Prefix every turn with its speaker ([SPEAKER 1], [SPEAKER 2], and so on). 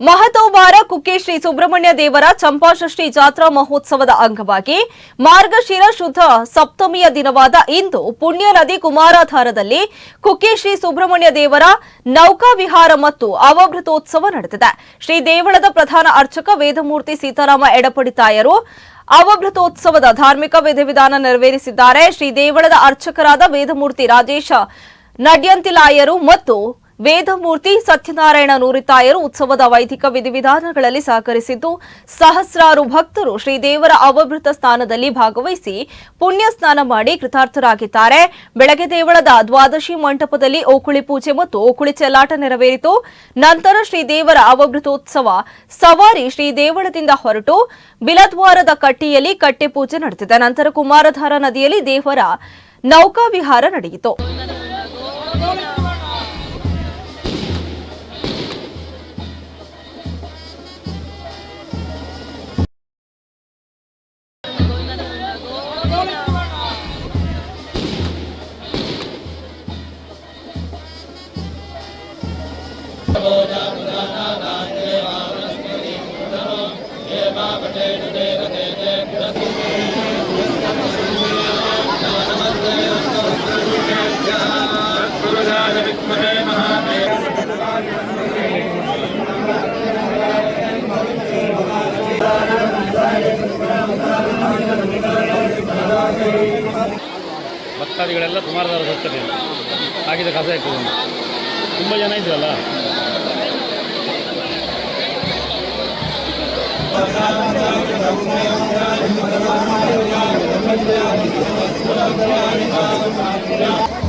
[SPEAKER 1] ಮಹತೋಬಾರ ಕುಕ್ಕೆ ಶ್ರೀ ಸುಬ್ರಹ್ಮಣ್ಯ ದೇವರ ಚಂಪಾಷಷ್ಠಿ ಜಾತ್ರಾ ಮಹೋತ್ಸವದ ಅಂಗವಾಗಿ ಮಾರ್ಗಶಿರ ಶುದ್ಧ ಸಪ್ತಮಿಯ ದಿನವಾದ ಇಂದು ಪುಣ್ಯ ನದಿ ಕುಮಾರಾಧಾರದಲ್ಲಿ ಕುಕ್ಕೆ ಶ್ರೀ ಸುಬ್ರಹ್ಮಣ್ಯ ದೇವರ ನೌಕಾ ವಿಹಾರ ಮತ್ತು ಅವಭೃತೋತ್ಸವ ನಡೆದಿದೆ. ಶ್ರೀ ದೇವಳದ ಪ್ರಧಾನ ಅರ್ಚಕ ವೇದಮೂರ್ತಿ ಸೀತಾರಾಮ ಎಡಪಡಿತಾಯರು ಅವಭೃತೋತ್ಸವದ ಧಾರ್ಮಿಕ ವಿಧಿವಿಧಾನ ನೆರವೇರಿಸಿದ್ದಾರೆ. ಶ್ರೀ ದೇವಳದ ಅರ್ಚಕರಾದ ವೇದಮೂರ್ತಿ ರಾಜೇಶ ನಡ್ಯಂತಿಲಾಯರು ಮತ್ತು ವೇದಮೂರ್ತಿ ಸತ್ಯನಾರಾಯಣ ನೂರಿತಾಯರು ಉತ್ಸವದ ವೈದಿಕ ವಿಧಿವಿಧಾನಗಳಲ್ಲಿ ಸಹಕರಿಸಿದ್ದು, ಸಹಸ್ರಾರು ಭಕ್ತರು ಶ್ರೀದೇವರ ಅವಭೃತ ಸ್ಥಾನದಲ್ಲಿ ಭಾಗವಹಿಸಿ ಪುಣ್ಯ ಸ್ನಾನ ಮಾಡಿ ಕೃತಾರ್ಥರಾಗಿದ್ದಾರೆ. ಬೆಳಗ್ಗೆ ದೇವಳದ ದ್ವಾದಶಿ ಮಂಟಪದಲ್ಲಿ ಓಕುಳಿ ಪೂಜೆ ಮತ್ತು ಓಕುಳಿ ಚೆಲ್ಲಾಟ ನೆರವೇರಿತು. ನಂತರ ಶ್ರೀದೇವರ ಅವಭೃತೋತ್ಸವ ಸವಾರಿ ಶ್ರೀದೇವಳದಿಂದ ಹೊರಟು ಬಿಲದ್ವಾರದ ಕಟ್ಟಿಯಲ್ಲಿ ಕಟ್ಟೆ ಪೂಜೆ ನಡೆದಿದೆ. ನಂತರ ಕುಮಾರಧಾರ ನದಿಯಲ್ಲಿ ದೇವರ ನೌಕಾ ವಿಹಾರ ನಡೆಯಿತು
[SPEAKER 2] ಭಕ್ತಾದಿಗಳೆಲ್ಲ ಕುಮಾರಧಾರ ಬರ್ತದೆ ಹಾಕಿದ ಕಸ ಇರ್ತದೆ ತುಂಬ ಜನ ಇದ್ರಲ್ಲ?
[SPEAKER 3] ಶ್ರೀ